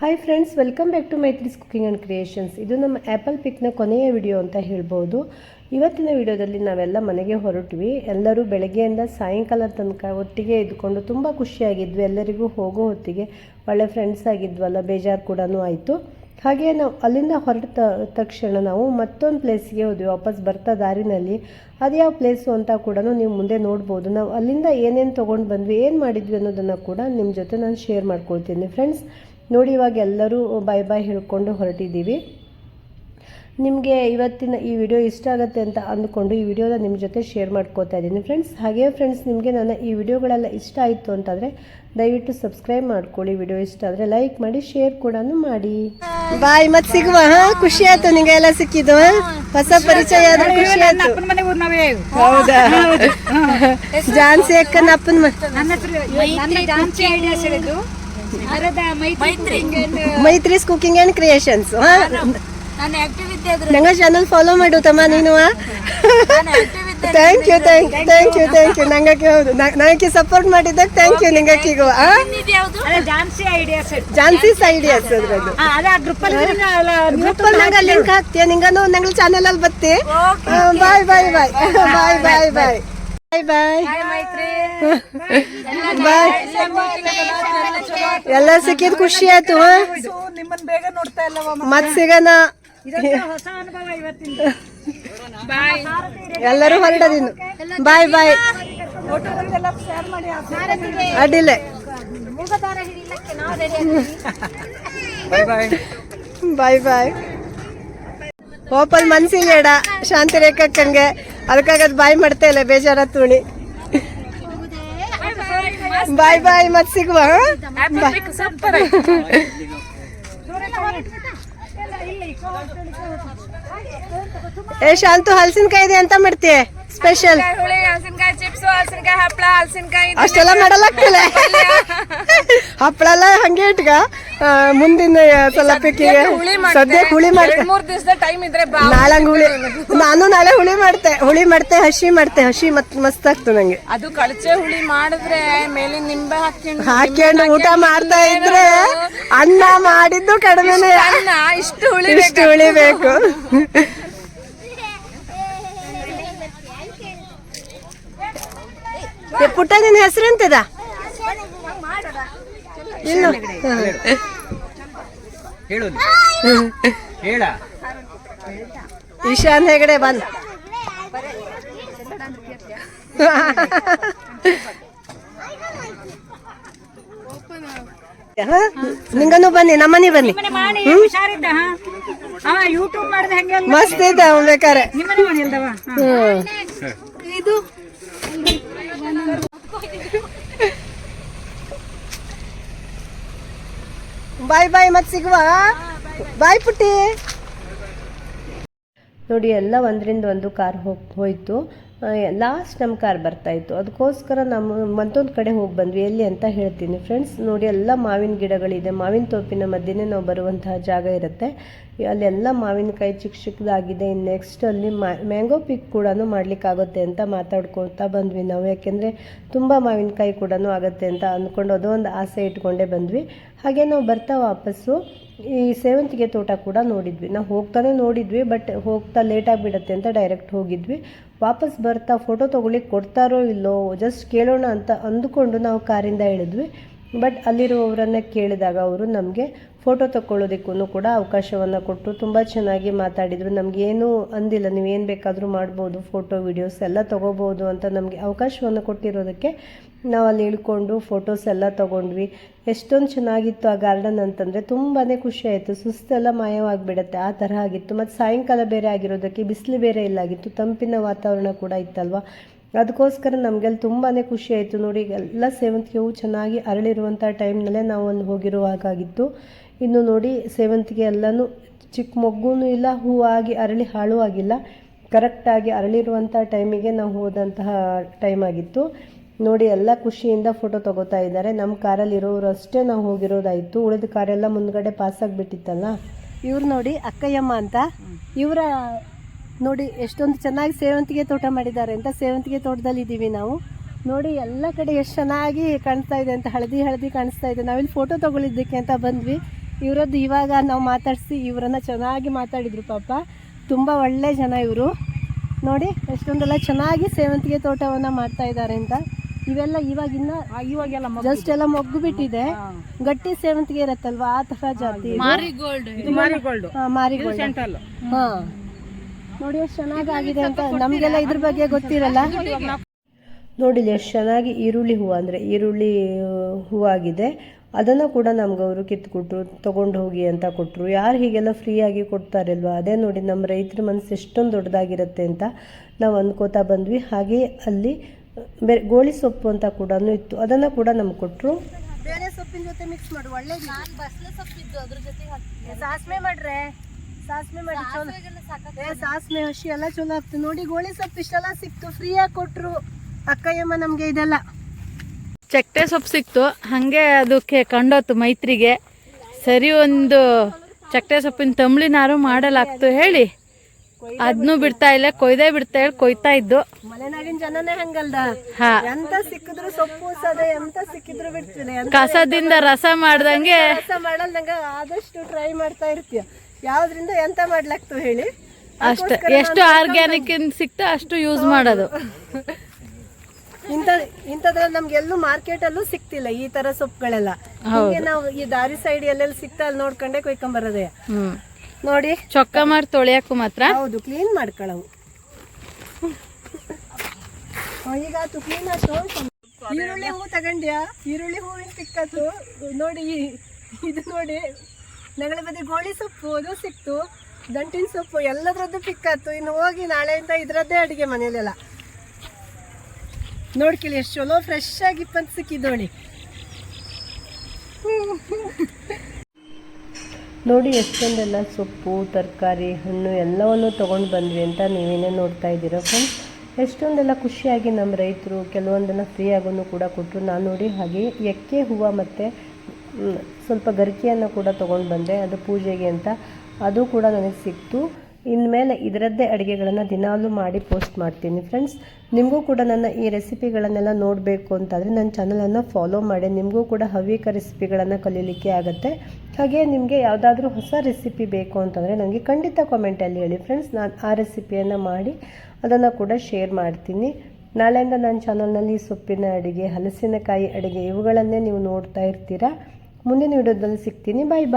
Hi friends welcome back to Maitri's cooking and creations ಇದು ನಮ್ಮ apple ಪಿಕ್ನ ಕೊನೆಯ video ಅಂತ ಹೇಳ್ಬೋದು. ಇವತ್ತಿನ ವಿಡಿಯೋದಲ್ಲಿ ನಾವೆಲ್ಲ ಮನೆಗೆ ಹೊರಟ್ವಿ. ಎಲ್ಲರೂ ಬೆಳಗ್ಗೆಯಿಂದ ಸಾಯಂಕಾಲ ತನಕ ಒಟ್ಟಿಗೆ ಇದ್ಕೊಂಡು ತುಂಬ ಖುಷಿಯಾಗಿದ್ವಿ. ಎಲ್ಲರಿಗೂ ಹೋಗೋ ಹೊತ್ತಿಗೆ ಒಳ್ಳೆ ಫ್ರೆಂಡ್ಸ್ ಆಗಿದ್ವಲ್ಲ, ಬೇಜಾರು ಕೂಡ ಆಯಿತು. ಹಾಗೆ ನಾವು ಅಲ್ಲಿಂದ ಹೊರಟ ತಕ್ಷಣ ನಾವು ಮತ್ತೊಂದು ಪ್ಲೇಸ್ಗೆ ಹೋದ್ವಿ. ವಾಪಸ್ ಬರ್ತಾ ದಾರಿನಲ್ಲಿ. ಅದು ಯಾವ ಪ್ಲೇಸು ಅಂತ ಕೂಡ ನೀವು ಮುಂದೆ ನೋಡ್ಬೋದು. ನಾವು ಅಲ್ಲಿಂದ ಏನೇನು ತೊಗೊಂಡು ಬಂದ್ವಿ, ಏನು ಮಾಡಿದ್ವಿ ಅನ್ನೋದನ್ನು ಕೂಡ ನಿಮ್ಮ ಜೊತೆ ನಾನು ಶೇರ್ ಮಾಡ್ಕೊಳ್ತೀನಿ. ಫ್ರೆಂಡ್ಸ್ ನೋಡಿ ಇವಾಗ ಎಲ್ಲರೂ ಬಾಯ್ ಬಾಯ್ ಹೇಳ್ಕೊಂಡು ಹೊರಟಿದ್ದೀವಿ. ನಿಮಗೆ ಇವತ್ತಿನ ಈ ವಿಡಿಯೋ ಇಷ್ಟ ಆಗುತ್ತೆ ಅಂತ ಅಂದುಕೊಂಡು ಈ ವಿಡಿಯೋನ ನಿಮ್ಮ ಜೊತೆ ಶೇರ್ ಮಾಡ್ಕೋತಾ ಇದ್ದೀನಿ ಫ್ರೆಂಡ್ಸ್ ಹಾಗೆಯೇ ಫ್ರೆಂಡ್ಸ್ ನಿಮಗೆ ನನ್ನ ಈ ವಿಡಿಯೋಗಳೆಲ್ಲ ಇಷ್ಟ ಆಯಿತು ಅಂತಂದರೆ ದಯವಿಟ್ಟು ಸಬ್ಸ್ಕ್ರೈಬ್ ಮಾಡ್ಕೊಳ್ಳಿ. ವಿಡಿಯೋ ಇಷ್ಟ ಆದರೆ ಲೈಕ್ ಮಾಡಿ ಶೇರ್ ಕೂಡ ಮಾಡಿ. ಬಾಯ್ ಮತ್ತೆ ಸಿಗುವ ಹಾ? ಖುಷಿ ಆಯ್ತು ನಿಮಗೆ ಎಲ್ಲ ಸಿಕ್ಕಿದ್ದು ಹಾ? ಹೊಸ ಪರಿಚಯ ಆದ್ರೆ ಖುಷಿ ಆಯ್ತು. ಹೌದಾ ಜಾನ್ಸಿ ಅಕ್ಕನ ಅಪ್ಪನ ಮ- ನನ್ನ ಜಾನ್ಸಿ ಐಡಿಯಾಸ್ ಹೇಳಿದ್ದು ಮೈತ್ರಿ ಮೈತ್ರೀಸ್ ಕುಕಿಂಗ್ ಆ್ಯಂಡ್ ಕ್ರಿಯೇಷನ್ಸ್ ಹಾ. ನಾನು ಆಕ್ಟಿವ್ ಇದ್ದೆ ಅದ್ರ ನಂಗೆ ಚಾನಲ್ ಫಾಲೋ ಮಾಡು ತಮ್ಮ ನೀನು ಥ್ಯಾಂಕ್ ಯು ಇದ್ದೆ thank you thank thank you thank you ನಂಗಕ್ಕೆ ಹೌದು. ನನಗೆ ಸಪೋರ್ಟ್ ಮಾಡಿದ್ದಕ್ಕೆ ಥ್ಯಾಂಕ್ ಯು ನಿಂಗಕ್ಕಿಗೂ ಜಾನ್ಸಿ ಐಡಿಯಾಸ್ ಜಾನ್ಸಿಸ್ ಐಡಿಯಾಸ್ ಅದ್ರದ್ದು ಅದೇ ಆ ಗ್ರೂಪ್ ಅಲ್ಲಿ ಗ್ರೂಪಲ್ಲಿ ನಂಗೆ ಲಿಂಕ್ ಹಾಕ್ತೀಯ? ನಿಂಗನು ನಂಗೆ ಚಾನಲ್ ಅಲ್ಲಿ ಬತ್ತಿ ಬಾಯ್ ಬಾಯ್ ಬಾಯ್ ಬಾಯ್ ಬಾಯ್ ಬಾಯ್ ಬಾಯ್ ಬಾಯ್ ಬಾಯ್ ಎಲ್ಲ ಸಿಕ್ಕಿದ್ ಖುಷಿ ಆಯ್ತು ಮತ್ ಸಿಗನ ಬಾಯ್ ಎಲ್ಲರೂ ಹೊರಡದಿನ್ನು ಬಾಯ್ ಬಾಯ್ ಅಡ್ಡಿಲ್ಲ. ಬಾಯ್ ಬಾಯ್ ಓಪಲ್ ಮನ್ಸಿಲ್ಲೇಡ ಶಾಂತಿ ರೇಖಕ್ಕಂಗೆ. ಅದಕ್ಕಾಗದ್ ಬಾಯ್ ಮಾಡ್ತಾ ಇಲ್ಲ ಬೇಜಾರ ತುಣಿ ಬಾಯ್ ಬಾಯ್ ಮತ್ ಸಿಗುವ ఏ శాంతు ಹಲಸಿನಕಾಯಿ ಇದೆ ಅಂತ ಮಾಡ್ತೀಯ ಸ್ಪೆಷಲ್ ಹಲಸಿನಕಾಯಿ ಚಿಪ್ಸ್ ಹಲಸಿನಕಾಯಿ ಹಪ್ಪಳ ಹಲಸಿನಕಾಯಿ ಅಷ್ಟೆಲ್ಲ ಮಾಡಲ್ಲ ಹಪ್ಪಳ ಎಲ್ಲ ಹಂಗೆ ಇಟ್ಗ ಮುಂದಿನ ಸಲ ಪಿಕ್ಕಿಗೆ ಸದ್ಯಕ್ಕೆ ಹುಳಿ ಮಾಡ್ತೆ. ಮೂರ್ ದಿವಸದ ಟೈಮ್ ಇದ್ರೆ ನಾಳಂಗ್ ನಾಳೆ ಹುಳಿ ನಾನು ನಾಳೆ ಹುಳಿ ಮಾಡ್ತೆ. ಹುಳಿ ಮಾಡ್ತೆ ಹಸಿ ಮಾಡ್ತೆ. ಹಸಿ ಮತ್ ಮಸ್ತ್ ಆಗ್ತದೆ ನಂಗೆ. ಅದು ಕಳಚೆ ಹುಳಿ ಮಾಡಿದ್ರೆ ಮೇಲೆ ನಿಂಬೆ ಹಾಕೊಂಡು ಹಾಕೊಂಡು ಊಟ ಮಾಡ್ತಾ ಇದ್ರೆ ಅನ್ನ ಮಾಡಿದ್ದು ಕಡಿಮೆನೆ. ಅನ್ನ ಇಷ್ಟು ಹುಳಿ ಇಷ್ಟು ಹುಳಿ ಬೇಕು. ಪುಟ್ಟ ನಿನ್ನ ಹೆಸರು ಎಂತದ? ಇಲ್ಲ. ಹೇಳ. ಈಶಾನ್ ಹೆಗಡೆ ಬಂದ. ನಿಂಗನು ಬನ್ನಿ ನಮ್ಮನಿ ಬನ್ನಿ. ಮಸ್ತ್ ಇದ್ದ ಬೇಕಾರೆ. ಹ್ಮ್. ಬಾಯ್ ಬಾಯ್ ಮತ್ತೆ ಸಿಗುವ ಬಾಯ್ ಪುಟ್ಟಿ. ನೋಡಿ, ಎಲ್ಲ ಒಂದರಿಂದ ಒಂದು ಕಾರ್ ಹೋಗಿ ಹೋಯ್ತು. ಲಾಸ್ಟ್ ನಮ್ಮ ಕಾರ್ ಬರ್ತಾ ಇತ್ತು. ಅದಕ್ಕೋಸ್ಕರ ನಮ್ಮ, ಮತ್ತೊಂದು ಕಡೆ ಹೋಗಿ ಬಂದ್ವಿ. ಎಲ್ಲಿ ಅಂತ ಹೇಳ್ತೀನಿ. ಫ್ರೆಂಡ್ಸ್ ನೋಡಿ, ಎಲ್ಲ ಮಾವಿನ ಗಿಡಗಳಿದೆ. ಮಾವಿನ ತೋಪಿನ ಮಧ್ಯೆ ನಾವು ಬರುವಂತಹ ಜಾಗ ಇರುತ್ತೆ. ಅಲ್ಲೆಲ್ಲ ಮಾವಿನಕಾಯಿ ಚಿಕ್ಕ ಚಿಕ್ಕದಾಗಿದೆ. ನೆಕ್ಸ್ಟ್ ಅಲ್ಲಿ ಮ್ಯಾಂಗೋ ಪಿಕ್ ಕೂಡ ಮಾಡಲಿಕ್ಕಾಗುತ್ತೆ ಅಂತ ಮಾತಾಡ್ಕೊಳ್ತಾ ಬಂದ್ವಿ ನಾವು. ಯಾಕೆಂದರೆ ತುಂಬ ಮಾವಿನಕಾಯಿ ಕೂಡ ಆಗುತ್ತೆ ಅಂತ ಅಂದ್ಕೊಂಡು ಒಂದು ಆಸೆ ಇಟ್ಕೊಂಡೇ ಬಂದ್ವಿ. ಹಾಗೆ ನಾವು ಬರ್ತಾ ವಾಪಸ್ಸು ಈ ಸೇವಂತಿಗೆ ತೋಟ ಕೂಡ ನೋಡಿದ್ವಿ. ನಾವು ಹೋಗ್ತಾನೆ ನೋಡಿದ್ವಿ ಬಟ್ ಹೋಗ್ತಾ ಲೇಟ್ ಆಗಿಬಿಡತ್ತೆ ಅಂತ ಡೈರೆಕ್ಟ್ ಹೋಗಿದ್ವಿ. ವಾಪಸ್ ಬರ್ತಾ ಫೋಟೋ ತೊಗೊಳಿಕ್ಕೆ ಕೊಡ್ತಾರೋ ಇಲ್ಲೋ ಜಸ್ಟ್ ಕೇಳೋಣ ಅಂತ ಅಂದುಕೊಂಡು ನಾವು ಕಾರಿಂದ ಇಳಿದ್ವಿ. ಬಟ್ ಅಲ್ಲಿರುವವರನ್ನ ಕೇಳಿದಾಗ ಅವರು ನಮಗೆ ಫೋಟೋ ತಗೊಳ್ಳೋದಕ್ಕೂ ಕೂಡ ಅವಕಾಶವನ್ನು ಕೊಟ್ಟು ತುಂಬ ಚೆನ್ನಾಗಿ ಮಾತಾಡಿದರು. ನಮಗೇನು ಅಂದಿಲ್ಲ. ನೀವು ಏನು ಬೇಕಾದರೂ ಮಾಡ್ಬೋದು. ಫೋಟೋ ವಿಡಿಯೋಸ್ ಎಲ್ಲ ತೊಗೋಬೋದು ಅಂತ ನಮಗೆ ಅವಕಾಶವನ್ನು ಕೊಟ್ಟಿರೋದಕ್ಕೆ ನಾವು ಅಲ್ಲಿ ಇಳ್ಕೊಂಡು ಫೋಟೋಸ್ ಎಲ್ಲ ತೊಗೊಂಡ್ವಿ. ಎಷ್ಟೊಂದು ಚೆನ್ನಾಗಿತ್ತು ಆ ಗಾರ್ಡನ್ ಅಂತಂದರೆ ತುಂಬಾ ಖುಷಿ ಆಯಿತು. ಸುಸ್ತೆಲ್ಲ ಮಾಯವಾಗಿಬಿಡತ್ತೆ. ಆ ಥರ ಆಗಿತ್ತು. ಮತ್ತು ಸಾಯಂಕಾಲ ಬೇರೆ ಆಗಿರೋದಕ್ಕೆ ಬಿಸಿಲು ಬೇರೆ ಇಲ್ಲಾಗಿತ್ತು. ತಂಪಿನ ವಾತಾವರಣ ಕೂಡ ಇತ್ತಲ್ವ? ಅದಕ್ಕೋಸ್ಕರ ನಮಗೆಲ್ಲ ತುಂಬಾ ಖುಷಿ ಆಯಿತು ನೋಡಿ ಎಲ್ಲ ಸೇವಂತಿಗೆ ಹೂವು ಚೆನ್ನಾಗಿ ಅರಳಿರುವಂಥ ಟೈಮ್ನಲ್ಲೇ ನಾವು ಒಂದು ಹೋಗಿರುವಾಗಾಗಿತ್ತು ಇನ್ನು ನೋಡಿ ಸೇವಂತಿಗೆ ಎಲ್ಲನೂ ಚಿಕ್ಕ ಮೊಗ್ಗೂ ಇಲ್ಲ ಹೂವಾಗಿ ಅರಳಿ ಹಾಳು ಆಗಿಲ್ಲ. ಕರೆಕ್ಟಾಗಿ ಅರಳಿರುವಂಥ ಟೈಮಿಗೆ ನಾವು ಹೋದಂತಹ ಟೈಮ್ ಆಗಿತ್ತು. ನೋಡಿ ಎಲ್ಲ ಖುಷಿಯಿಂದ ಫೋಟೋ ತಗೋತಾ ಇದ್ದಾರೆ. ನಮ್ಮ ಕಾರಲ್ಲಿ ಇರೋರು ಅಷ್ಟೇ ನಾವು ಹೋಗಿರೋದಾಯಿತು. ಉಳಿದ ಕಾರೆಲ್ಲ ಮುಂದ್ಗಡೆ ಪಾಸ್ ಆಗಿಬಿಟ್ಟಿತ್ತಲ್ಲ? ಇವ್ರು ನೋಡಿ ಅಕ್ಕಯ್ಯಮ್ಮ ಅಂತ. ಇವರ ನೋಡಿ ಎಷ್ಟೊಂದು ಚೆನ್ನಾಗಿ ಸೇವಂತಿಗೆ ತೋಟ ಮಾಡಿದ್ದಾರೆ ಅಂತ ಸೇವಂತಿಗೆ ತೋಟದಲ್ಲಿ ಇದ್ದೀವಿ ನಾವು. ನೋಡಿ ಎಲ್ಲ ಕಡೆ ಎಷ್ಟು ಚೆನ್ನಾಗಿ ಕಾಣಿಸ್ತಾ ಇದೆ ಅಂತ ಹಳದಿ ಹಳದಿ ಕಾಣಿಸ್ತಾ ಇದೆ. ನಾವಿಲ್ಲಿ ಫೋಟೋ ತೊಗೊಳಿದ್ದಕ್ಕೆ ಅಂತ ಬಂದ್ವಿ. ಇವರದ್ದು ಇವಾಗ ನಾವು ಮಾತಾಡಿಸಿ ಇವರನ್ನ ಚೆನ್ನಾಗಿ ಮಾತಾಡಿದ್ರು ಪಾಪ. ತುಂಬ ಒಳ್ಳೆ ಜನ ಇವರು. ನೋಡಿ ಎಷ್ಟೊಂದೆಲ್ಲ ಚೆನ್ನಾಗಿ ಸೇವಂತಿಗೆ ತೋಟವನ್ನು ಮಾಡ್ತಾ ಇದ್ದಾರೆ ಅಂತ. ಇವೆಲ್ಲ ಇವಾಗಿನ್ನ ಇವಾಗೆಲ್ಲ ಜಸ್ಟ್ ಎಲ್ಲ ಮೊಗ್ಗು ಬಿಟ್ಟಿದೆ ಗಟ್ಟಿ ಸೇವಂತಿಗೆ ಇರತ್ತಲ್ವಾ? ಆ ತರ ಜಾತಿ ಮಾರಿಗೋಲ್ಡ್. ಮಾರಿಗೋಲ್ಡ್. ಹಾ. ನೋಡಿ ಎಷ್ಟು ಚೆನ್ನಾಗಿದೆ ಅಂತ ನಮಗೆಲ್ಲ ಇದ್ರ ಬಗ್ಗೆ ಗೊತ್ತಿರಲ್ಲ. ನೋಡಿ ಎಷ್ಟು ಚೆನ್ನಾಗಿ ಈರುಳ್ಳಿ ಹೂವು ಅಂದರೆ ಈರುಳ್ಳಿ ಹೂವಾಗಿದೆ. ಅದನ್ನು ಕೂಡ ನಮ್ಗೆ ಅವರು ಕಿತ್ಕೊಟ್ರು ತೊಗೊಂಡು ಹೋಗಿ ಅಂತ ಕೊಟ್ಟರು ಯಾರು ಹೀಗೆಲ್ಲ ಫ್ರೀಯಾಗಿ ಕೊಡ್ತಾರಲ್ವ? ಅದೇ ನೋಡಿ ನಮ್ಮ ರೈತರ ಮನಸ್ಸು ಎಷ್ಟೊಂದು ದೊಡ್ಡದಾಗಿರುತ್ತೆ ಅಂತ ನಾವು ಅಂದ್ಕೋತಾ ಬಂದ್ವಿ. ಹಾಗೆ ಅಲ್ಲಿ ಬೇರೆ ಗೋಳಿ ಸೊಪ್ಪು ಅಂತ ಕೂಡ ಇತ್ತು. ಅದನ್ನು ಕೂಡ ನಮ್ಗೆ ಕೊಟ್ಟರು ಬೇರೆ ಸೊಪ್ಪಿನ ಜೊತೆ ಮಿಕ್ಸ್ ಮಾಡು ಜೊತೆ ಸಾಸಿವೆ ಮಾಡ್ರೆ? ಸಾಸಿವೆ ಮಾಡಿ ಚಲೋ ಏ ಸಾಸಿವೆ ಹಸಿ ಎಲ್ಲ ಚಲೋ ಆಗ್ತದೆ. ನೋಡಿ ಗೋಳಿ ಸೊಪ್ಪು ಇಷ್ಟೆಲ್ಲ ಸಿಕ್ತು. ಫ್ರೀಯಾಗಿ ಕೊಟ್ರು ಅಕ್ಕಯ್ಯಮ್ಮ ನಮ್ಗೆ ಇದೆಲ್ಲ. ಚಟ್ಟೆ ಸೊಪ್ಪು ಸಿಕ್ತು. ಹಾಗೆ ಅದಕ್ಕೆ ಕಂಡೋತು ಮೈತ್ರಿಗೆ. ಸರಿ ಒಂದು ಚಟ್ಟೆ ಸೊಪ್ಪಿನ ತಂಬ್ಳಿನಾರು ಮಾಡಲಾಗ್ತು. ಹೇಳಿ. ಅದ್ನು ಬಿಡ್ತಾ. ಇಲ್ಲ ಕೊಯ್ದೇ ಬಿಡ್ತಾ ಹೇಳಿ ಕೊಯ್ತಾ ಇದ್ದು. ಮಲೆನಾಡಿನ ಜನನೇ ಹಂಗಲ್ದ? ಹಾ. ಎಂತ ಸಿಕ್ಕಿದ್ರು ಸೊಪ್ಪು ಸದೆ ಎಂತ ಸಿಕ್ಕಿದ್ರು ಬಿಡ್ತೀನಿ ಕಸದಿಂದ ರಸ ಮಾಡ್ದಂಗೆ ರಸ ಮಾಡಲ್ ನಂಗೆ ಆದಷ್ಟು ಟ್ರೈ ಮಾಡ್ತಾ ಇರ್ತೀಯ. ಯಾವ್ದ್ರಿಂದ ಎಂತ ಮಾಡ್ಲಾಗ್ತು ಹೇಳಿ? ಅಷ್ಟ ಎಷ್ಟು ಆರ್ಗ್ಯಾನಿಕ್ ಸಿಕ್ತ ಅಷ್ಟು ಯೂಸ್ ಮಾಡೋದು. ಇಂಥ ಇಂಥದ್ರಲ್ಲಿ ನಮ್ಗೆ ಎಲ್ಲೂ ಮಾರ್ಕೆಟ್ ಅಲ್ಲೂ ಸಿಕ್ತಿಲ್ಲ ಈ ತರ ಸೊಪ್ಪುಗಳೆಲ್ಲ. ಹೀಗೆ ನಾವು ಈ ದಾರಿ ಸೈಡ್ ಎಲ್ಲೆಲ್ಲಿ ಸಿಕ್ತ ಅಲ್ಲಿ ನೋಡ್ಕೊಂಡೆ ಕೊಯ್ಕೊಂಬರೋದೇ. ನೋಡಿ. ಚೊಕ್ಕ ಮಾಡಿ ತೊಳೆಯಕ್ಕೂ ಮಾತ್ರ. ಹೌದು ಕ್ಲೀನ್ ಮಾಡ್ಕೊಳ್ಳವು. ಈಗ ಆತು ಕ್ಲೀನ್ ಆಯ್ತು ಈರುಳ್ಳಿ ಹೂ ತಗೊಂಡ್ಯಾ? ಈರುಳ್ಳಿ ಹೂವಿನ ಸಿಕ್ಕತ್ತು ನೋಡಿ ಇದು ನೋಡಿ. ನಗಳ ಬದಿ ಗೋಳಿ ಸೊಪ್ಪು, ಅದು ಸಿಕ್ತು. ದಂಟಿನ ಸೊಪ್ಪು, ಎಲ್ಲದ್ರದ್ದು ಪಿಕ್ಕಾತು ಇನ್ನು ಹೋಗಿ ನಾಳೆಯಿಂದ ಇದರದ್ದೇ ಅಡಿಗೆ ಮನೆಯಲ್ಲೆಲ್ಲ. ನೋಡ್ಕಿಲಿ ಎಷ್ಟು ಚಲೋ ಫ್ರೆಶ್ ಆಗಿ ಇಪ್ಪತ್ತು ಸಿಕ್ಕಿದ್ದೋಳಿ ನೋಡಿ, ಎಷ್ಟೊಂದೆಲ್ಲ ಸೊಪ್ಪು, ತರಕಾರಿ, ಹಣ್ಣು ಎಲ್ಲವನ್ನು ತೊಗೊಂಡು ಬಂದ್ವಿ ಅಂತ ನೀವೇನೇ ನೋಡ್ತಾ ಇದ್ದೀರ ಫ್ರೆಂಡ್ಸ್ ಎಷ್ಟೊಂದೆಲ್ಲ ಖುಷಿಯಾಗಿ ನಮ್ಮ ರೈತರು ಕೆಲವೊಂದನ್ನು ಫ್ರೀಯಾಗೂ ಕೂಡ ಕೊಟ್ಟರು ನಾನು ನೋಡಿ ಹಾಗೆ, ಎಕ್ಕೆ, ಹೂವು ಮತ್ತು ಸ್ವಲ್ಪ ಗರಿಕೆಯನ್ನು ಕೂಡ ತೊಗೊಂಡು ಬಂದೆ, ಅದು ಪೂಜೆಗೆ ಅಂತ. ಅದು ಕೂಡ ನನಗೆ ಸಿಕ್ತು. ಇನ್ಮೇಲೆ ಇದರದ್ದೇ ಅಡುಗೆಗಳನ್ನು ದಿನಾಲೂ ಮಾಡಿ ಪೋಸ್ಟ್ ಮಾಡ್ತೀನಿ ಫ್ರೆಂಡ್ಸ್. ನಿಮಗೂ ಕೂಡ ನನ್ನ ಈ ರೆಸಿಪಿಗಳನ್ನೆಲ್ಲ ನೋಡಬೇಕು ಅಂತಾದರೆ ನನ್ನ ಚಾನಲನ್ನು ಫಾಲೋ ಮಾಡಿ. ನಿಮಗೂ ಕೂಡ ಹವ್ಯಕ ರೆಸಿಪಿಗಳನ್ನು ಕಲೀಲಿಕ್ಕೆ ಆಗುತ್ತೆ. ಹಾಗೆ ನಿಮಗೆ ಯಾವುದಾದ್ರೂ ಹೊಸ ರೆಸಿಪಿ ಬೇಕು ಅಂತಂದರೆ ನನಗೆ ಖಂಡಿತ ಕಾಮೆಂಟಲ್ಲಿ ಹೇಳಿ ಫ್ರೆಂಡ್ಸ್. ನಾನು ಆ ರೆಸಿಪಿಯನ್ನು ಮಾಡಿ ಅದನ್ನು ಕೂಡ ಶೇರ್ ಮಾಡ್ತೀನಿ. ನಾಳೆಯಿಂದ ನನ್ನ ಚಾನಲ್ನಲ್ಲಿ ಸೊಪ್ಪಿನ ಅಡುಗೆ, ಹಲಸಿನಕಾಯಿ ಅಡುಗೆ ಇವುಗಳನ್ನೇ ನೀವು ನೋಡ್ತಾ ಇರ್ತೀರಾ. ಮುಂದಿನ ವಿಡಿಯೋದಲ್ಲಿ ಸಿಗ್ತೀನಿ. ಬಾಯ್ ಬಾಯ್